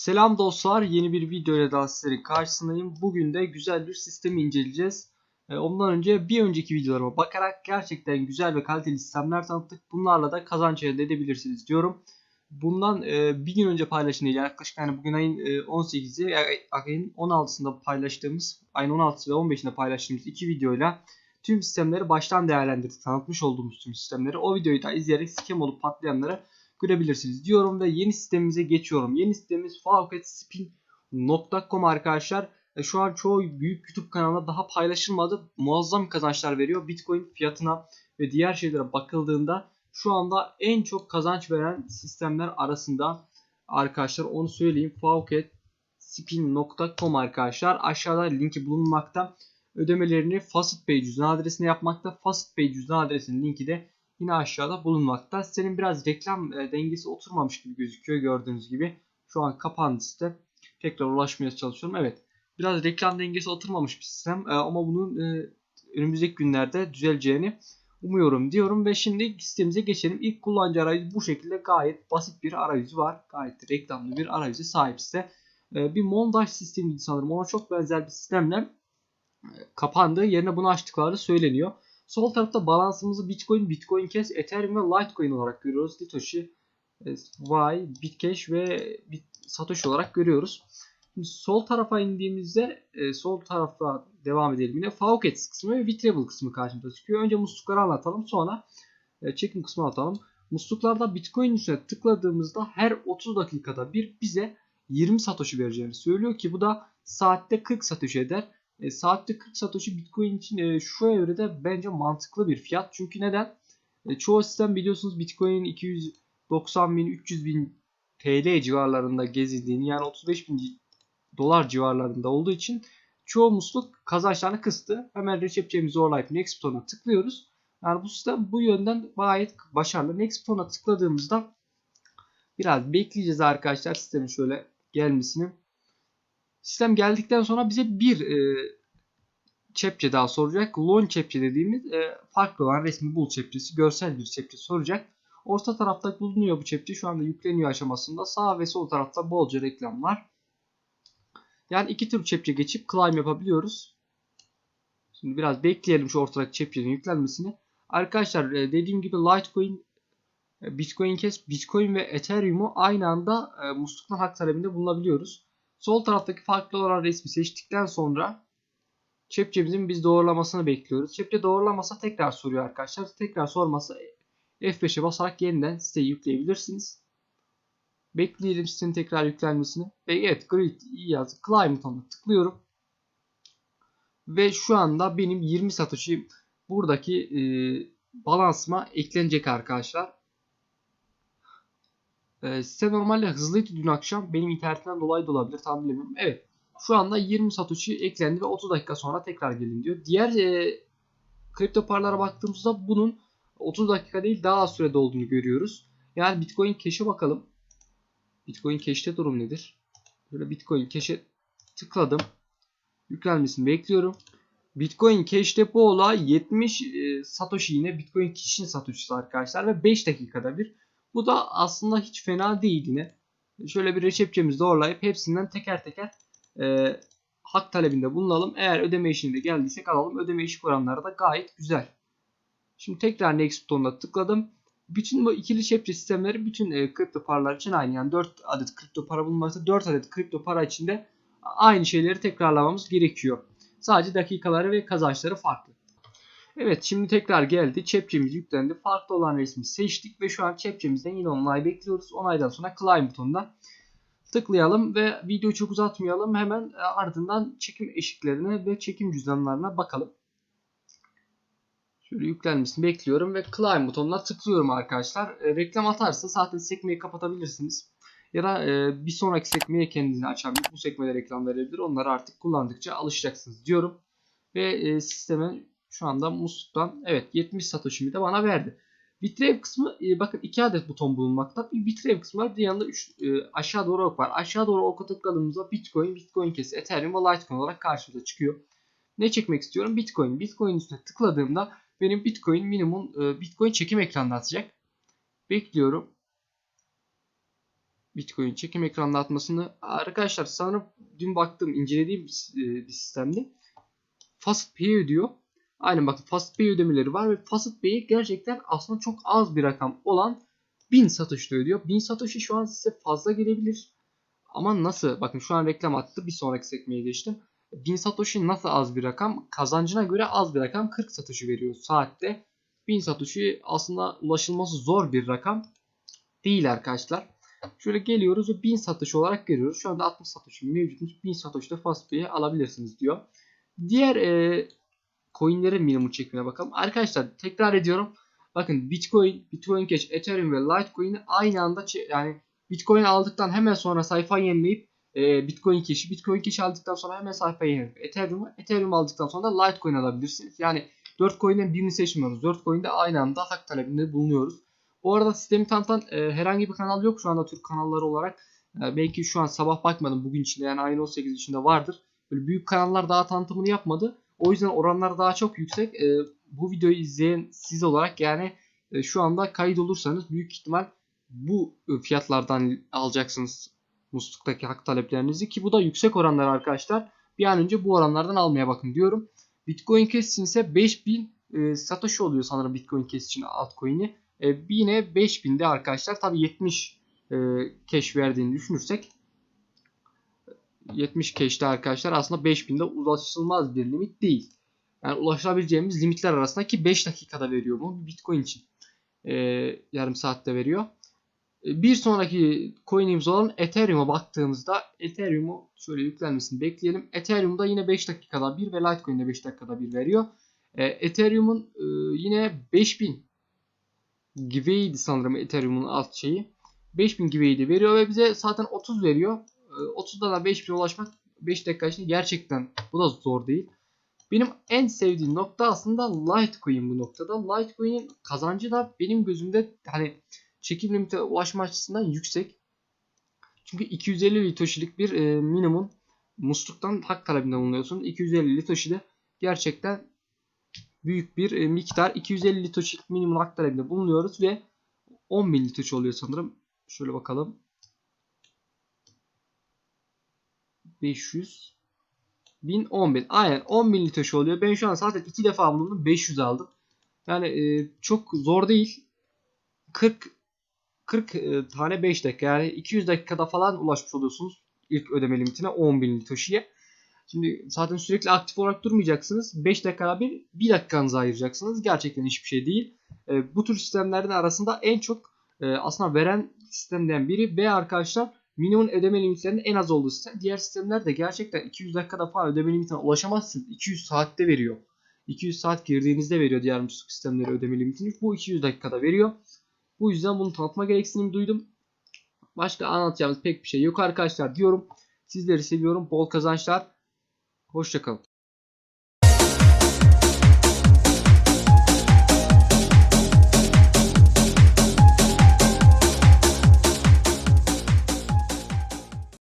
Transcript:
Selam dostlar, yeni bir video ile daha sizlerin karşısındayım. Bugün de güzel bir sistemi inceleyeceğiz. Ee, Ondan önce bir önceki videolarıma bakarak gerçekten güzel ve kaliteli sistemler tanıttık. Bunlarla da kazanç elde edebilirsiniz diyorum. Bundan e, bir gün önce paylaşılan yaklaşık yani bugün ayın e, 18'i, e, ayın 16'sında paylaştığımız, ayın 16'sı ve 15'inde paylaştığımız iki videoyla tüm sistemleri baştan değerlendirdik. Tanıtmış olduğumuz tüm sistemleri. O videoyu da izleyerek skem olup patlayanları görebilirsiniz diyorum ve yeni sistemimize geçiyorum. Yeni sistemimiz fauketspin.com arkadaşlar. E, Şu an çoğu büyük YouTube kanalında daha paylaşılmadı. Muazzam kazançlar veriyor. Bitcoin fiyatına ve diğer şeylere bakıldığında şu anda en çok kazanç veren sistemler arasında arkadaşlar onu söyleyeyim. fauketspin.com arkadaşlar. Aşağıda linki bulunmakta. Ödemelerini FacetPay cüzdan adresine yapmakta. FacetPay cüzdan adresinin linki de yine aşağıda bulunmakta. Senin biraz reklam e, dengesi oturmamış gibi gözüküyor gördüğünüz gibi. Şu an kapandı site. Tekrar ulaşmaya çalışıyorum. Evet. Biraz reklam dengesi oturmamış bir sistem E, ama bunun e, önümüzdeki günlerde düzeleceğini umuyorum diyorum ve şimdi sitemize geçelim. İlk kullanıcı arayüzü bu şekilde gayet basit bir arayüzü var. Gayet reklamlı bir arayüzü sahip site. Bir montaj sistemiydi sanırım. Ona çok benzer bir sistemle kapandı. Yerine bunu açtıkları söyleniyor. Sol tarafta balansımızı Bitcoin, Bitcoin Cash, Ethereum ve Litecoin olarak görüyoruz. Satoshi, e, Y, Bitcash ve Bit Satoshi olarak görüyoruz. Şimdi sol tarafa indiğimizde e, sol tarafta devam edelim yine. Faucet kısmı ve Vitrable kısmı karşımıza çıkıyor. Önce muslukları anlatalım sonra e, çekim kısmını anlatalım. Musluklarda Bitcoin üstüne tıkladığımızda her 30 dakikada bir bize 20 Satoshi vereceğini söylüyor ki bu da saatte 40 Satoshi eder. E, saatte 40 Satoshi Bitcoin için e, şu evrede bence mantıklı bir fiyat. Çünkü neden? E, çoğu sistem biliyorsunuz Bitcoin 290 bin 300 bin TL civarlarında gezildiğini yani 35 bin dolar civarlarında olduğu için çoğu musluk kazançlarını kıstı. Hemen Recep Cem'i zorlayıp Next butonuna tıklıyoruz. Yani bu sistem bu yönden gayet başarılı. Next butonuna tıkladığımızda biraz bekleyeceğiz arkadaşlar sistemin şöyle gelmesini. Sistem geldikten sonra bize bir e, çepçe daha soracak. Lon çepçe dediğimiz e, farklı olan resmi bul çepçesi, görsel bir çepçe soracak. Orta tarafta bulunuyor bu çepçe. Şu anda yükleniyor aşamasında. Sağ ve sol tarafta bolca reklam var. Yani iki tür çepçe geçip climb yapabiliyoruz. Şimdi biraz bekleyelim şu ortadaki çepçenin yüklenmesini. Arkadaşlar e, dediğim gibi Litecoin, e, Bitcoin Cash, Bitcoin ve Ethereum'u aynı anda e, musluktan hak talebinde bulunabiliyoruz. Sol taraftaki farklı olan resmi seçtikten sonra çepçemizin biz doğrulamasını bekliyoruz. Çepçe doğrulamasa tekrar soruyor arkadaşlar. Tekrar sormasa F5'e basarak yeniden siteyi yükleyebilirsiniz. Bekleyelim sitenin tekrar yüklenmesini. Ve evet grid iyi yazdı. Climb butonuna tıklıyorum. Ve şu anda benim 20 Satoshi buradaki e, balansıma eklenecek arkadaşlar. E, site normalde hızlıydı dün akşam. Benim internetten dolayı da olabilir. Tam bilemiyorum. Evet. Şu anda 20 Satoshi eklendi ve 30 dakika sonra tekrar gelin diyor. Diğer e, kripto paralara baktığımızda bunun 30 dakika değil daha az sürede olduğunu görüyoruz. Yani Bitcoin Cash'e bakalım. Bitcoin Cash'te durum nedir? Böyle Bitcoin Cash'e tıkladım. Yüklenmesini bekliyorum. Bitcoin Cash Depot'la 70 e, Satoshi yine Bitcoin Cash'in Satoshi'si arkadaşlar ve 5 dakikada bir. Bu da aslında hiç fena değil yine. Şöyle bir reçepçemizi doğrulayıp hepsinden teker teker e, hak talebinde bulunalım. Eğer ödeme işine de geldiysek alalım. Ödeme işi kuranları da gayet güzel. Şimdi tekrar Next butonuna tıkladım. Bütün bu ikili çepçe sistemleri bütün e, kripto paralar için aynı. Yani 4 adet kripto para bulunmakta 4 adet kripto para içinde aynı şeyleri tekrarlamamız gerekiyor. Sadece dakikaları ve kazançları farklı. Evet şimdi tekrar geldi. Çepçemiz yüklendi. Farklı olan resmi seçtik ve şu an çepçemizden yine onay bekliyoruz. Onaydan sonra Climb butonuna tıklayalım ve videoyu çok uzatmayalım. Hemen ardından çekim eşiklerine ve çekim cüzdanlarına bakalım. Şöyle yüklenmesini bekliyorum ve Climb butonuna tıklıyorum arkadaşlar. E, reklam atarsa zaten sekmeyi kapatabilirsiniz. Ya da e, bir sonraki sekmeye kendini açabilir. Bu sekmede reklam verebilir. Onları artık kullandıkça alışacaksınız diyorum. Ve e, sisteme şu anda musluktan evet 70 Satoshi'mi de bana verdi. Bitrave kısmı e, bakın iki adet buton bulunmakta. Bir bitrave kısmı var. Bir yanında üç, e, aşağı doğru ok var. Aşağı doğru oku tıkladığımızda Bitcoin, Bitcoin Cash, Ethereum ve Litecoin olarak karşımıza çıkıyor. Ne çekmek istiyorum? Bitcoin. Bitcoin üstüne tıkladığımda benim Bitcoin minimum e, Bitcoin çekim ekranına atacak. Bekliyorum. Bitcoin çekim ekranına atmasını arkadaşlar sanırım dün baktım incelediğim bir, e, bir sistemde Facet Pay ödüyor. Aynen bakın Facet Pay ödemeleri var ve Facet Pay gerçekten aslında çok az bir rakam olan 1000 satışta ödüyor. 1000 satışı şu an size fazla gelebilir. Ama nasıl? Bakın şu an reklam attı. Bir sonraki sekmeye geçtim. 1000 Satoshi nasıl az bir rakam? Kazancına göre az bir rakam 40 Satoshi veriyor saatte. 1000 Satoshi aslında ulaşılması zor bir rakam değil arkadaşlar. Şöyle geliyoruz ve 1000 Satoshi olarak görüyoruz. Şu anda 60 Satoshi mevcutmuş. 1000 Satoshi'de Fastpay'e alabilirsiniz diyor. Diğer e, coinlerin minimum çekimine bakalım. Arkadaşlar tekrar ediyorum. Bakın Bitcoin, Bitcoin Cash, Ethereum ve Litecoin'i aynı anda yani Bitcoin aldıktan hemen sonra sayfa yenileyip e, Bitcoin Cash'i, Bitcoin Cash aldıktan sonra hemen sayfayı yenileyip Ethereum'u, Ethereum aldıktan sonra da Litecoin alabilirsiniz. Yani 4 coin'den birini seçmiyoruz. 4 coin'de aynı anda hak talebinde bulunuyoruz. Bu arada sistemi tanıtan e, herhangi bir kanal yok şu anda Türk kanalları olarak. E, belki şu an sabah bakmadım bugün içinde yani ayın 18 içinde vardır. Böyle büyük kanallar daha tanıtımını yapmadı. O yüzden oranlar daha çok yüksek. E, bu videoyu izleyen siz olarak yani e, şu anda kayıt olursanız büyük ihtimal bu e, fiyatlardan alacaksınız musluktaki hak taleplerinizi ki bu da yüksek oranlar arkadaşlar. Bir an önce bu oranlardan almaya bakın diyorum. Bitcoin Cash için ise 5000 e, satoshi oluyor sanırım Bitcoin Cash için altcoin'i. E, yine 5000'de arkadaşlar tabi 70 e, cash verdiğini düşünürsek 70 cash'te arkadaşlar aslında 5000'de ulaşılmaz bir limit değil. Yani ulaşabileceğimiz limitler arasında ki 5 dakikada veriyor bu Bitcoin için. E, yarım saatte veriyor. E, bir sonraki coin'imiz olan Ethereum'a baktığımızda Ethereum'u şöyle yüklenmesini bekleyelim. Ethereum'da yine 5 dakikada bir ve Litecoin'de 5 dakikada bir veriyor. E, Ethereum'un e, yine 5000 giveaway'di sanırım Ethereum'un alt şeyi. 5000 giveaway'di veriyor ve bize zaten 30 veriyor. 30'dan da 5000'e ulaşmak 5 dakika içinde gerçekten bu da zor değil. Benim en sevdiğim nokta aslında Litecoin bu noktada. Litecoin'in kazancı da benim gözümde hani çekim limite ulaşma açısından yüksek. Çünkü 250 litoshilik bir e, minimum musluktan hak talebinde bulunuyorsun. 250 litoshi de gerçekten büyük bir e, miktar. 250 litoshilik minimum hak talebinde bulunuyoruz ve 10.000 litoshi oluyor sanırım. Şöyle bakalım. 500 1000 10000 aynen 10000 litoshi oluyor. Ben şu an zaten 2 defa bulundum 500 aldım. Yani e, çok zor değil. 40 40 e, tane 5 dakika yani 200 dakikada falan ulaşmış oluyorsunuz ilk ödeme limitine 10.000 Litoshi'ye. Şimdi zaten sürekli aktif olarak durmayacaksınız. 5 dakikada bir 1 dakikanızı ayıracaksınız. Gerçekten hiçbir şey değil. E, bu tür sistemlerin arasında en çok e, aslında veren sistemden biri ve arkadaşlar minimum ödeme limitlerinin en az olduğu sistem. Diğer sistemler de gerçekten 200 dakikada falan ödeme limitine ulaşamazsınız. 200 saatte veriyor. 200 saat girdiğinizde veriyor diğer musluk sistemleri ödeme limitini. Bu 200 dakikada veriyor. Bu yüzden bunu tanıtma gereksinimi duydum. Başka anlatacağımız pek bir şey yok arkadaşlar diyorum. Sizleri seviyorum. Bol kazançlar. Hoşçakalın.